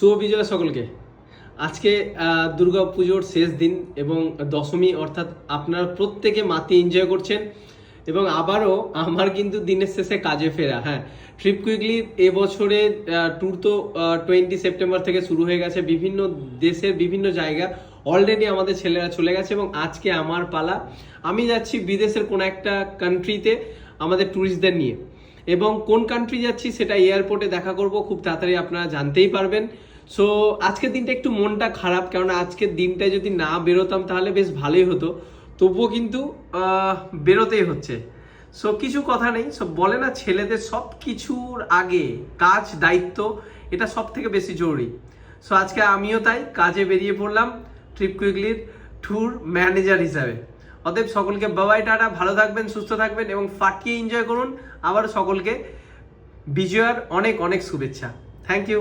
শুভ বিজয় সকলকে। আজকে দুর্গা পুজোর শেষ দিন এবং দশমী, অর্থাৎ আপনারা প্রত্যেকে মাতি এনজয় করছেন এবং আবারও আমার কিন্তু দিনের শেষে কাজে ফেরা হ্যাঁ। ট্রিপ কুইকলি এবছরে ট্যুর তো টোয়েন্টি সেপ্টেম্বর থেকে শুরু হয়ে গেছে। বিভিন্ন দেশের বিভিন্ন জায়গা অলরেডি আমাদের ছেলেরা চলে গেছে এবং আজকে আমার পালা। আমি যাচ্ছি বিদেশের কোনো একটা কান্ট্রিতে আমাদের ট্যুরিস্টদের নিয়ে। এবং কোন কান্ট্রি যাচ্ছি সেটা এয়ারপোর্টে দেখা করব, খুব তাড়াতাড়ি আপনারা জানতেই পারবেন। সো আজকের দিনটা একটু মনটা খারাপ, কেননা আজকের দিনটায় যদি না বেরোতাম তাহলে বেশ ভালোই হতো। তবুও কিন্তু বেরোতেই হচ্ছে। সো কিছু কথা নেই। সব বলে না, ছেলেদের সব কিছুর আগে কাজ, দায়িত্ব, এটা সব থেকে বেশি জরুরি। সো আজকে আমিও তাই, কাজে বেরিয়ে পড়লাম ট্রিপ কুইকলির ট্যুর ম্যানেজার হিসাবে। অতএব সকলকে বাবাই টাটা, ভালো থাকবেন, সুস্থ থাকবেন এবং ফাটিয়ে এনজয় করুন। আবার সকলকে বিজয়ার অনেক অনেক শুভেচ্ছা। Thank you